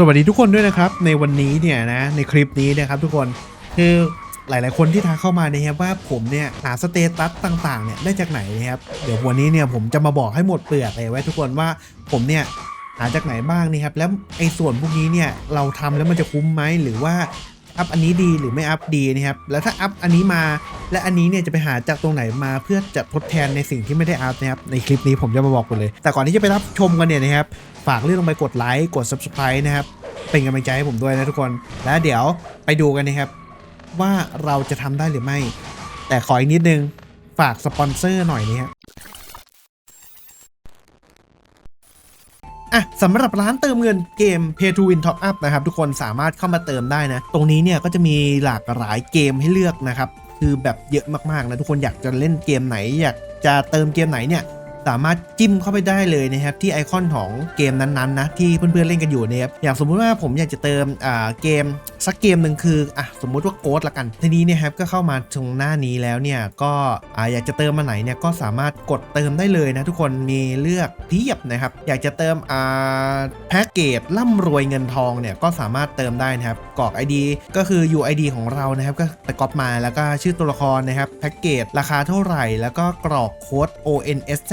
สวัสดีทุกคนด้วยนะครับ ในวันนี้เนี่ยนะในคลิปนี้นะครับทุกคนคือหลาย ๆ คนที่ทักเข้ามานะครับว่าผมเนี่ยหาสเตตัสต่างๆเนี่ยได้จากไหนนะครับเดี๋ยววันนี้เนี่ยผมจะมาบอกให้หมดเปลือกเลยไว้ทุกคนว่าผมเนี่ยหาจากไหนบ้างนี่ครับแล้วไอ้ส่วนพวกนี้เนี่ยเราทำแล้วมันจะคุ้มไหมหรือว่า อัพอันนี้ดีหรือไม่อัพดีนะครับแล้วถ้าอัพอันนี้มา และอันนี้เนี่ยจะไปหาจากตรงไหนมาเพื่อจะทดแทนในสิ่งที่ไม่ได้อัพนะครับในคลิปนี้ผมจะมาบอกหมดเลย แต่ก่อนที่จะไปรับชมกันเนี่ยนะครับฝากเลื่อนลงไปกดไลค์กด Subscribe นะครับเป็นกำลังใจให้ผมด้วยนะทุกคนแล้วเดี๋ยวไปดูกันนะครับว่าเราจะทำได้หรือไม่ แต่ขออีกนิดนึงฝากสปอนเซอร์หน่อยนะครับ อะสำหรับร้านเติมเงินเกม Pay to Win Top Up นะครับ ทุกคนสามารถเข้ามาเติมได้นะ ตรงนี้เนี่ยก็จะมีหลากหลายเกมให้เลือกนะครับ คือแบบเยอะมากๆนะทุกคนอยากจะเล่นเกมไหนอยากจะเติมเกมไหนเนี่ย สามารถจิ้มเข้าไปได้เลยนะครับที่ไอคอนของเกมนั้นๆนะที่เพื่อนๆเล่นกันอยู่นะครับอย่างสมมุติว่าผมอยากจะเติมอ่าเกมสักเกมหนึ่งคืออะสมมุติว่าโกดละกัน ทีนี้เนี่ยครับก็เข้ามาตรงหน้านี้แล้วเนี่ยก็อ่าอยากจะเติมมาไหนเนี่ยก็สามารถกดเติมได้เลยนะทุกคนมีเลือกเพียบนะครับอยากจะเติมอ่าแพ็กเกจร่ำรวยเงินทองเนี่ยก็สามารถเติมได้นะครับกรอก ID ก็คือ UID ของเรานะครับก็ไปก๊อปมาแล้วก็ชื่อตัวละครนะครับแพ็กเกจราคาเท่าไหร่ แล้วก็กรอกโค้ด ONSZ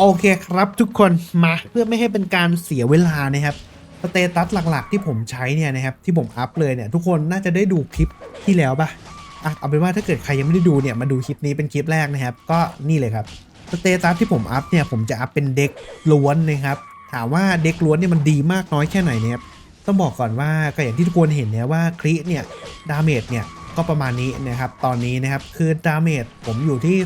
โอเคครับทุกคนมาเพื่อไม่ให้เป็นการเสียเวลานะครับสเตตัสหลักๆที่ผมใช้เนี่ยนะครับที่ผมอัพเลยเนี่ยทุกคนน่าจะได้ดูคลิปที่แล้วปะอะเอาเป็นว่าถ้าเกิดใครยังไม่ได้ดูเนี่ยมาดูคลิปนี้เป็นคลิปแรกนะครับ ก็นี่เลยครับสเตตัสที่ผมอัพเนี่ยผมจะอัพเป็นเด็กล้วนนะครับถามว่าเด็กล้วนเนี่ยมันดีมากน้อยแค่ไหนเนี่ยครับต้องบอกก่อนว่าก็อย่างที่ทุกคนเห็นเนี่ยว่าคริเนี่ยดาเมจเนี่ยก็ประมาณนี้นะครับตอนนี้นะครับคือดาเมจผมอยู่ที่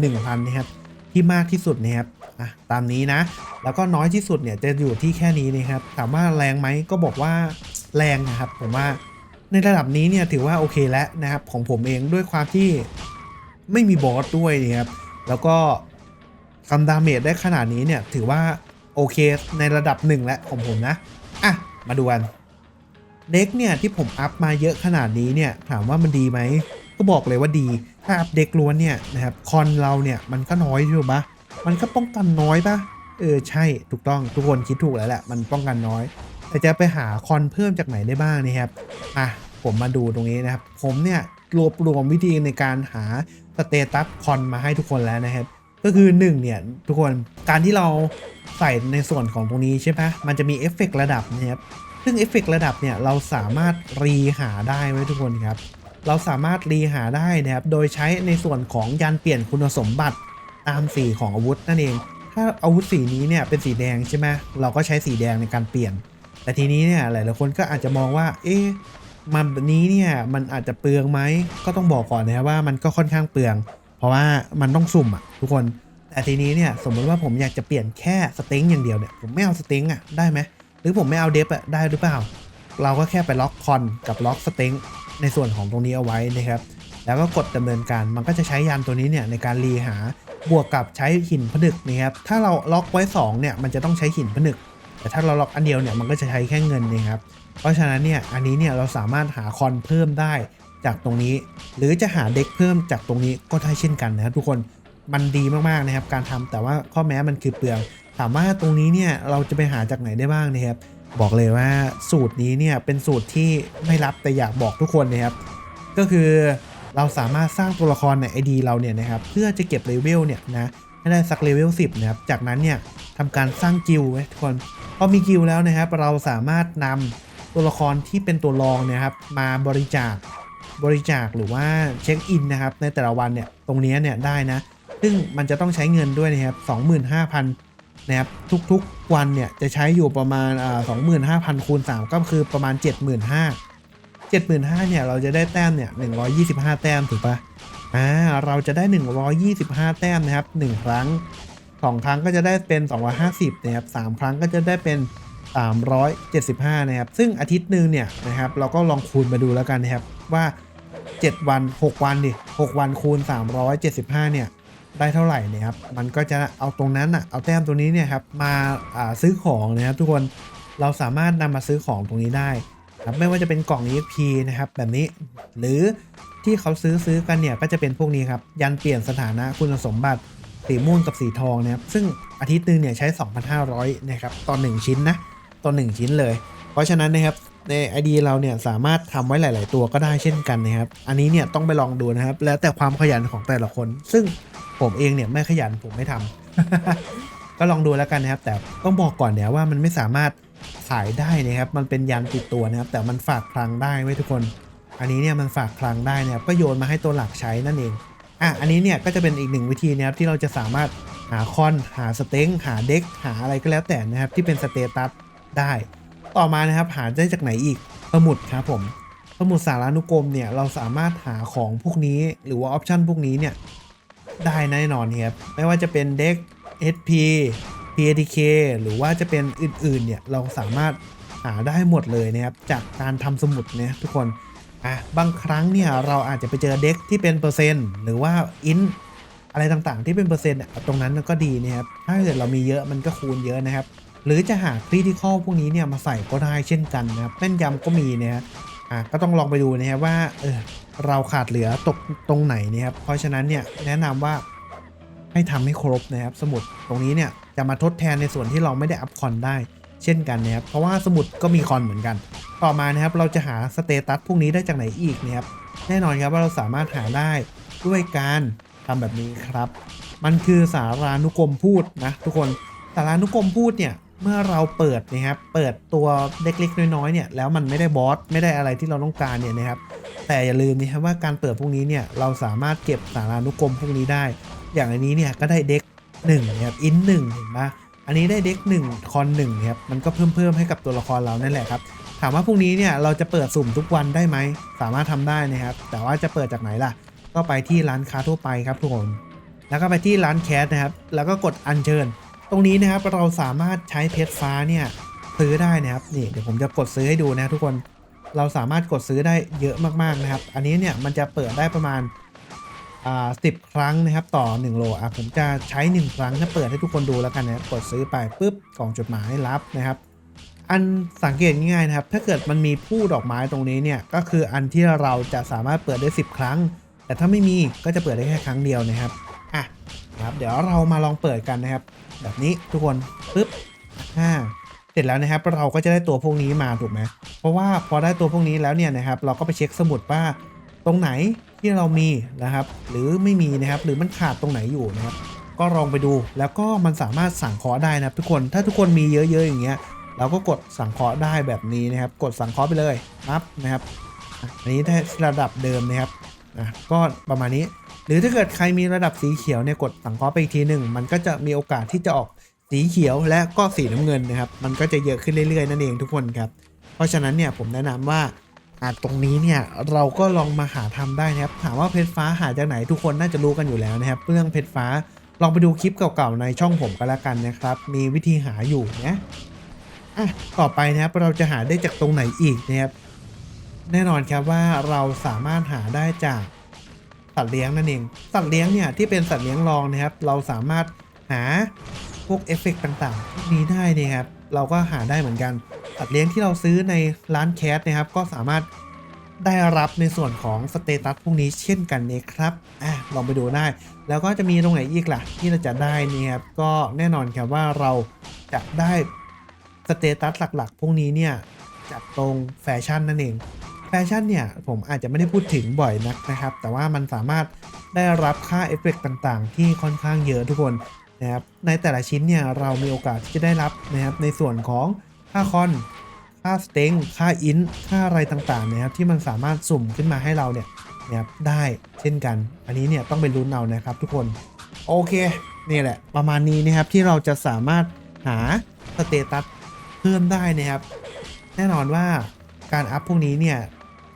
21,000นะครับที่มากที่สุดนะครับ อะตามนี้นะ แล้วก็น้อยที่สุดเนี่ยจะอยู่ที่แค่นี้นะครับ ถามว่าแรงไหมก็บอกว่าแรงนะครับ ผมว่าในระดับนี้เนี่ยถือว่าโอเคแล้วนะครับ ของผมเองด้วยความที่ไม่มีบอสด้วยนะครับ แล้วก็ทำดาเมจได้ขนาดนี้เนี่ยถือว่าโอเคในระดับหนึ่งแล้วของผมนะ อะ มาดูกันเด็กเนี่ยที่ผมอัพมาเยอะขนาดนี้เนี่ยถามว่ามันดีไหม ก็บอกเลยว่าดี ถ้าอัพเด็กล้วนเนี่ยนะครับคอนเราเนี่ยมันก็น้อยใช่ปะมั มันก็ป้องกันน้อยปะเออใช่ถูกต้องทุกคนคิดถูกแล้วแหละมันป้องกันน้อย แต่จะไปหาคอนเพิ่มจากไหนได้บ้างนะครับอะผมมาดูตรงนี้นะครับ ผมเนี่ยรวบรวมวิธีในการหาสเตตัสคอนมาให้ทุกคนแล้วนะครับ ก็คือ1เนี่ยทุกคนการที่เราใส่ในส่วนของตรงนี้ใช่ปะมันจะมีเอฟเฟกต์ระดับนะครับซึ่งเอฟเฟกต์ระดับเนี่ยเราสามารถรีหาได้ไว้ทุกคนครับ เราสามารถรีหาได้นะครับ โดยใช้ในส่วนของยันเปลี่ยนคุณสมบัติ ตามสีของอาวุธนั่นเอง ถ้าอาวุธสีนี้เนี่ยเป็นสีแดงใช่ไหมเราก็ใช้สีแดงในการเปลี่ยน แต่ทีนี้เนี่ยหลายๆคนก็อาจจะมองว่า เอ๊ะมันแบบนี้เนี่ยมันอาจจะเปลืองไหมก็ต้องบอกก่อนนะครับว่ามันก็ค่อนข้างเปลือง เพราะว่ามันต้องสุ่มอะทุกคนแต่ทีนี้เนี่ยสมมติว่าผมอยากจะเปลี่ยนแค่สเต็งอย่างเดียวเนี่ยผมไม่เอาสเต็งอะได้ไหมหรือผมไม่เอาเดฟอะได้หรือเปล่า เราก็แค่ไปล็อกคอนกับล็อกสเต็งในส่วนของตรงนี้เอาไว้นะครับแล้วก็กดดำเนินการมันก็จะใช้ยานตัวนี้เนี่ยในการรีหา บวกกับใช้หินผนึกนะครับถ้าเราล็อกไว้2เนี่ยมันจะต้องใช้หินผนึก แต่ถ้าเราล็อกอันเดียวเนี่ยมันก็จะใช้แค่เงินนะครับเพราะฉะนั้นเนี่ยอันนี้เนี่ยเราสามารถหาคอนเพิ่มได้จากตรงนี้ หรือจะหาเด็กเพิ่มจากตรงนี้ก็ได้เช่นกันนะครับทุกคนมันดีมากๆนะครับการทำแต่ว่าข้อแม้มันคือเปลือง ถามว่าตรงนี้เนี่ยเราจะไปหาจากไหนได้บ้างนะครับบอกเลยว่าสูตรนี้เนี่ยเป็นสูตรที่ไม่รับแต่อยากบอกทุกคนนะครับก็คือ เราสามารถสร้างตัวละครใน ID เราเนี่ยนะครับเพื่อจะเก็บเลเวลเนี่ยนะให้ได้สักเลเวล10นะครับจากนั้นเนี่ยทำการสร้างกิลไว้ทุกคนพอมีกิลแล้วนะครับ เราสามารถนำตัวละครที่เป็นตัวรองเนะครับมาบริจาคบริจาคหรือว่าเช็คอินนะครับในแต่ละวันเนี่ยตรงนี้เนี่ยได้นะ ซึ่งมันจะต้องใช้เงินด้วยนะครับ25,000นะครับทุกๆวันเนี่ยจะใช้อยู่ประมาณอ่า25,000คูณ3ก็คือประมาณ 75,000 75,000เนี่ยเราจะได้แต้มเนี่ย125 แต้มถูกปะอ่าเราจะได้ 125 แต้มนะครับ 1 ครั้ง 2 ครั้งก็จะได้เป็น 250นะครับ3ครั้งก็จะได้เป็น 375 นะครับ ซึ่งอาทิตย์หนึ่งเนี่ยนะครับเราก็ลองคูณมาดูแล้วกันนะครับว่า 7 วัน 6 วันดิ6วันคูณ 375 เนี่ยได้เท่าไหร่นะครับ มันก็จะเอาตรงนั้นอะเอาแต้มตัวนี้เนี่ยครับมาอ่าซื้อของนะครับทุกคนเราสามารถนำมาซื้อของตรงนี้ได้ ครับไม่ว่าจะเป็นกล่อง EXP นะครับแบบนี้ หรือที่เขาซื้อซื้อกันเนี่ยก็จะเป็นพวกนี้ครับ ยันเปลี่ยนสถานะคุณสมบัติสีม่วงกับสีทองนะครับซึ่งอาทิตย์หนึ่งเนี่ยใช้ 2,500นะครับต่อ1ชิ้นนะต่อ1ชิ้นเลย เพราะฉะนั้นนะครับใน ID เราเนี่ยสามารถทำไว้หลาย ๆ ตัวก็ได้เช่นกันนะครับ อันนี้เนี่ยต้องไปลองดูนะครับ แล้วแต่ความขยันของแต่ละคน ซึ่งผมเองเนี่ยไม่ขยันผมไม่ทำก็ลองดูแล้วกันนะครับ แต่ต้องบอกก่อนเนี่ยว่ามันไม่สามารถ ขายได้นะครับ มันเป็นยันติดตัวนะครับ แต่มันฝากคลังได้ไว้ทุกคน อันนี้เนี่ยมันฝากคลังได้นะครับก็โยนมาให้ตัวหลักใช้นั่นเอง อะ อันนี้เนี่ยก็จะเป็นอีกหนึ่งวิธีนะครับที่เราจะสามารถหาคอน หาสเต็งหาเด็ก หาอะไรก็แล้วแต่นะครับที่เป็นสเตตัสได้ ต่อมานะครับหาได้จากไหนอีกสมุดครับผมสมุดสารานุกรมเนี่ยเราสามารถหาของพวกนี้หรือว่าออปชันพวกนี้เนี่ยได้แน่นอนครับไม่ว่าจะเป็นเด็ก SP PATK หรือว่าจะเป็นอื่นๆเนี่ยเราสามารถหาได้หมดเลยนะครับจากการทำสมุดเนี่ยทุกคนอะบางครั้งเนี่ยเราอาจจะไปเจอเด็กที่เป็นเปอร์เซ็นต์หรือว่าอินอะไรต่างๆ ที่เป็นเปอร์เซ็นต์อะตรงนั้นมันก็ดีนะครับถ้าเกิดเรามีเยอะมันก็คูณเยอะนะครับ หรือจะหาคริติคอลพวกนี้เนี่ยมาใส่ก็ได้เช่นกันนะครับแม่นยำก็มีนะฮะอะก็ต้องลองไปดูนะครับว่าเออเราขาดเหลือตกตรงไหนนะครับเพราะฉะนั้นเนี่ยแนะนำว่าให้ทำให้ครบนะครับสมุดตรงนี้เนี่ย จะมาทดแทนในส่วนที่เราไม่ได้อัพคอนได้ เช่นกันนะครับ เพราะว่าสมุดก็มีคอนเหมือนกัน ต่อมานะครับเราจะหาสเตตัสพวกนี้ได้จากไหนอีกนะครับ แน่นอนครับว่าเราสามารถหาได้ด้วยการทำแบบนี้ครับ มันคือสารานุกรมพูดนะทุกคน สารานุกรมพูดเนี่ยเมื่อเราเปิดนะครับ เปิดตัวเล็กๆน้อยๆเนี่ย แล้วมันไม่ได้บอสไม่ได้อะไรที่เราต้องการเนี่ยนะครับ แต่อย่าลืมนะครับว่าการเปิดพวกนี้เนี่ย เราสามารถเก็บสารานุกรมพวกนี้ได้ อย่างอันนี้เนี่ยก็ได้เด็ก หนึ่งนะครับอินหนึ่งเห็นปะอันนี้ได้เด็กหนึ่งคอนหนึ่งครับมันก็เพิ่มเพิ่มให้กับตัวละครเรานั่นแหละครับถามว่าพรุ่งนี้เนี่ยเราจะเปิดสุ่มทุกวันได้ไหมสามารถทำได้นะครับแต่ว่าจะเปิดจากไหนล่ะ ก็ไปที่ร้านค้าทั่วไปครับทุกคนแล้วก็ไปที่ร้านแคสนะครับแล้วก็กดอัญเชิญ ตรงนี้นะครับเราสามารถใช้เพชรฟ้าเนี่ยซื้อได้นะครับนี่เดี๋ยวผมจะกดซื้อให้ดูนะทุกคนเราสามารถกดซื้อได้เยอะมากๆนะครับ อันนี้เนี่ยมันจะเปิดได้ประมาณ อ่าสิบครั้งนะครับต่อ 1 โลอะผมจะใช้ 1 ครั้งถ้าเปิดให้ทุกคนดูแล้วกันนะครับกดซื้อไปปุ๊บกล่องจดหมายรับนะครับ อันสังเกตง่ายๆนะครับ ถ้าเกิดมันมีผู้ดอกไม้ตรงนี้เนี่ยก็คืออันที่เราจะสามารถเปิดได้ 10 ครั้ง แต่ถ้าไม่มีก็จะเปิดได้แค่ครั้งเดียวนะครับอะครับเดี๋ยวเรามาลองเปิดกันนะครับ แบบนี้ทุกคนปึ๊บอ่าเสร็จแล้วนะครับเราก็จะได้ตัวพวกนี้มาถูกไหมเพราะว่าพอได้ตัวพวกนี้แล้วเนี่ยนะครับ เราก็ไปเช็คสมุดว่า ตรงไหนที่เรามีนะครับ หรือไม่มีนะครับ หรือมันขาดตรงไหนอยู่นะครับ ก็ลองไปดูแล้วก็มันสามารถสั่งเคอได้นะทุกคนถ้าทุกคนมีเยอะๆอย่างเงี้ยเราก็กดสั่งเคาะได้แบบนี้นะครับ กดสั่งเคาะไปเลยนับนะครับอันนี้ได้ระดับเดิมนะครับอะก็ประมาณนี้ หรือถ้าเกิดใครมีระดับสีเขียวเนี่ยกดสั่งเคาะไปอีกทีหนึ่งมันก็จะมีโอกาสที่จะออกสีเขียวและก็สีน้ำเงินนะครับ มันก็จะเยอะขึ้นเรื่อยๆนั่นเองทุกคนครับ เพราะฉะนั้นเนี่ยผมแนะนำว่า อะตรงนี้เนี่ยเราก็ลองมาหาทำได้นะครับถามว่าเพชรฟ้าหาจากไหนทุกคนน่าจะรู้กันอยู่แล้วนะครับ เรื่องเพชรฟ้าลองไปดูคลิปเก่าๆในช่องผมก็แล้วกันนะครับ มีวิธีหาอยู่นะอะต่อไปนะครับเราจะหาได้จากตรงไหนอีกนะครับแน่นอนครับว่าเราสามารถหาได้จากสัตว์เลี้ยงนั่นเอง สัตว์เลี้ยงเนี่ยที่เป็นสัตว์เลี้ยงรองนะครับ เราสามารถหาพวกเอฟเฟกต์ต่างๆพวกนี้ได้นะครับ เราก็หาได้เหมือนกัน สัตว์เลี้ยงที่เราซื้อในร้านแคสนะครับ ก็สามารถได้รับในส่วนของสเตตัสพวกนี้เช่นกันนะครับอะลองไปดูได้ แล้วก็จะมีตรงไหนอีกล่ะ ที่เราจะได้นี่ครับ ก็แน่นอนครับว่าเราจะได้สเตตัสหลักๆ พวกนี้เนี่ยจากตรงแฟชั่นนั่นเอง แฟชั่นเนี่ยผมอาจจะไม่ได้พูดถึงบ่อยนักนะครับ แต่ว่ามันสามารถได้รับค่าเอฟเฟกต์ต่างๆ ที่ค่อนข้างเยอะทุกคนนะครับ ในแต่ละชิ้นเนี่ยเรามีโอกาสที่จะได้รับนะครับในส่วนของ ค่าคอน ค่าสเต็งค่าอินค่าอะไรต่างๆนะครับที่มันสามารถสุ่มขึ้นมาให้เราเนี่ยนะครับได้เช่นกัน อันนี้เนี่ยต้องไปลุ้นเอานะครับทุกคนโอเคนี่แหละประมาณนี้นะครับที่เราจะสามารถหาสเตตัสเพิ่มได้นะครับ แน่นอนว่าการอัพพวกนี้เนี่ย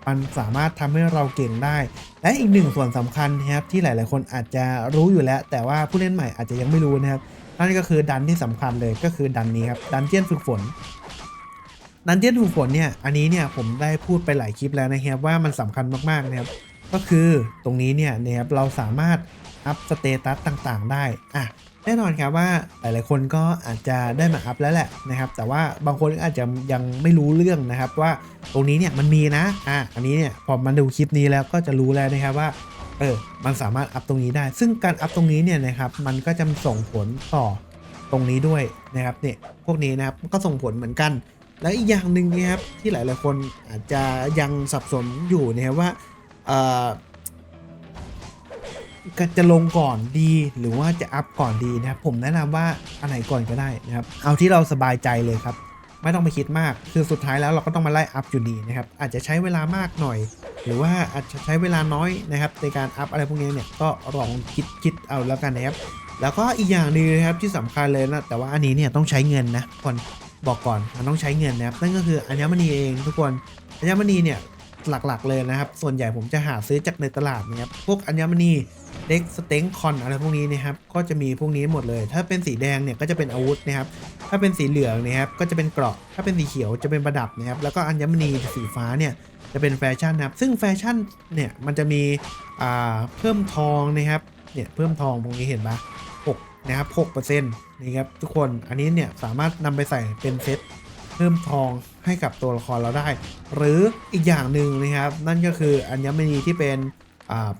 มันสามารถทำให้เราเก่งได้ และอีกหนึ่งส่วนสำคัญนะครับที่หลาย ๆ คนอาจจะรู้อยู่แล้ว แต่ว่าผู้เล่นใหม่อาจจะยังไม่รู้นะครับนั่นก็คือดันที่สำคัญเลยก็คือดันนี้ครับดันเจียนฝึกฝน ดันเจียนฝึกฝนเนี่ย อันนี้เนี่ยผมได้พูดไปหลายคลิปแล้วนะครับว่ามันสำคัญมากๆนะครับ ก็คือตรงนี้เนี่ยนะครับเราสามารถอัพสเตตัสต่างๆ ได้อะแน่นอนครับว่าหลายๆคนก็อาจจะได้มาอัพแล้วแหละนะครับ แต่ว่าบางคนอาจจะยังไม่รู้เรื่องนะครับ ว่าตรงนี้เนี่ยมันมีนะอะอันนี้เนี่ยพอมาดูคลิปนี้แล้วก็จะรู้แล้วนะครับว่าเออมันสามารถอัพตรงนี้ได้ ซึ่งการอัพตรงนี้เนี่ยนะครับมันก็จะส่งผลต่อตรงนี้ด้วยนะครับเนี่ยพวกนี้นะครับก็ส่งผลเหมือนกัน แล้วอีกอย่างหนึ่งนะครับที่หลาย ๆ คนอาจจะยังสับสนอยู่นะครับว่าจะลงก่อนดีหรือว่าจะอัพก่อนดีนะครับผมแนะนำว่าอันไหนก่อนก็ได้นะครับเอาที่เราสบายใจเลยครับ ไม่ต้องไปคิดมาก คือสุดท้ายแล้วเราก็ต้องมาไล่อัพอยู่ดีนะครับ อาจจะใช้เวลามากหน่อย หรือว่าอาจจะใช้เวลาน้อยนะครับ ในการอัพอะไรพวกนี้เนี่ย ก็ลองคิดคิดเอาแล้วกันนะครับ แล้วก็อีกอย่างหนึงนะครับที่สำคัญเลยนะ แต่ว่าอันนี้เนี่ยต้องใช้เงินนะคนบอกก่อนมันต้องใช้เงินนะครับ นั่นก็คืออัญมณีเองทุกคนอัญมณีเนี่ย หลักๆ เลยนะครับ ส่วนใหญ่ผมจะหาซื้อจากในตลาดนะครับ พวกอัญมณีเด็กสเต็งคอนอะไรพวกนี้นะครับ ก็จะมีพวกนี้หมดเลย ถ้าเป็นสีแดงเนี่ยก็จะเป็นอาวุธนะครับ ถ้าเป็นสีเหลืองนะครับก็จะเป็นเกราะ ถ้าเป็นสีเขียวจะเป็นประดับนะครับ แล้วก็อัญมณีสีฟ้าเนี่ยจะเป็นแฟชั่นนะครับ ซึ่งแฟชั่นเนี่ยมันจะมีอ่าเพิ่มทองนะครับ เนี่ยเพิ่มทองตรงนี้เห็นปะ6นะครับ6%นี่ครับทุกคน อันนี้เนี่ยสามารถนำไปใส่เป็นเซตเพิ่มทอง ให้กับตัวละครเราได้ หรืออีกอย่างหนึ่งนะครับ นั่นก็คืออัญมณีที่เป็น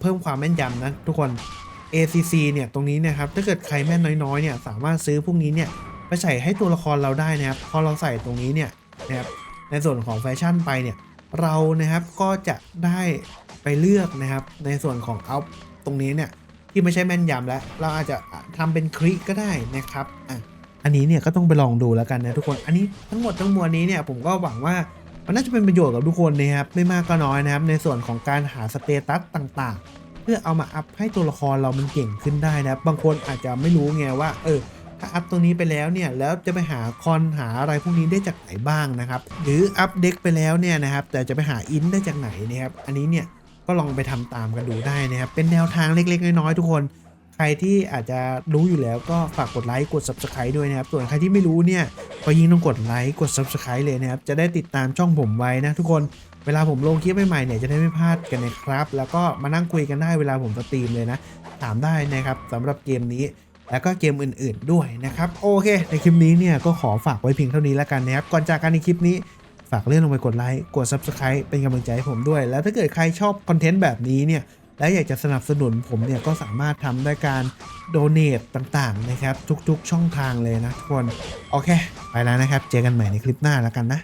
เพิ่มความแม่นยำนะทุกคน ACC เนี่ยตรงนี้นะครับถ้าเกิดใครแม่นน้อยๆเนี่ยสามารถซื้อพวกนี้เนี่ยไปใส่ให้ตัวละครเราได้นะครับพอเราใส่ตรงนี้เนี่ยนะครับในส่วนของแฟชั่นไปเนี่ยเรานะครับก็จะได้ไปเลือกนะครับในส่วนของเอาตรงนี้เนี่ยที่ไม่ใช่แม่นยำแล้ว เราอาจจะทำเป็นคลิกก็ได้นะครับอะ อันนี้เนี่ยก็ต้องไปลองดูแล้วกันนะทุกคน อันนี้ทั้งหมดทั้งมวลนี้เนี่ยผมก็หวังว่ามันน่าจะเป็นประโยชน์กับทุกคนนะครับไม่มากก็น้อยนะครับในส่วนของการหาสเตตัสต่างๆ เพื่อเอามาอัพให้ตัวละครเรามันเก่งขึ้นได้นะครับบางคนอาจจะไม่รู้ไงว่าเออถ้าอัพตรงนี้ไปแล้วเนี่ยแล้วจะไปหาคอนหาอะไรพวกนี้ได้จากไหนบ้างนะครับหรืออัพเด็กไปแล้วเนี่ยนะครับแต่จะไปหาอินได้จากไหนนะครับอันนี้เนี่ยก็ลองไปทำตามกันดูได้นะครับเป็นแนวทางเล็กๆน้อยๆทุกคน ใครที่อาจจะรู้อยู่แล้วก็ฝากกดไลค์กด subscribe ด้วยนะครับ ส่วนใครที่ไม่รู้เนี่ยก็ยิ่งต้องกดไลค์กด subscribe เลยนะครับ จะได้ติดตามช่องผมไว้นะทุกคนเวลาผมลงคลิปใหม่ๆเนี่ยจะได้ไม่พลาดกันนะครับ แล้วก็มานั่งคุยกันได้เวลาผมสตรีมเลยนะ ถามได้นะครับสำหรับเกมนี้แล้วก็เกมอื่นๆด้วยนะครับ โอเค ในคลิปนี้เนี่ยก็ขอฝากไว้เพียงเท่านี้แล้วกันนะครับ ก่อนจากกันในคลิปนี้ฝากเลื่อนลงไปกดไลค์กด Subscribe เป็นกำลังใจให้ผมด้วย แล้วถ้าเกิดใครชอบคอนเทนต์แบบนี้เนี่ย และอยากจะสนับสนุนผมเนี่ยก็สามารถทำด้วยการโดเน a ต่างๆนะครับ ทุกๆ ช่องทางเลยนะทุกคน โอเค ไปแล้วนะครับ เจอกันใหม่ในคลิปหน้าแล้วกันนะ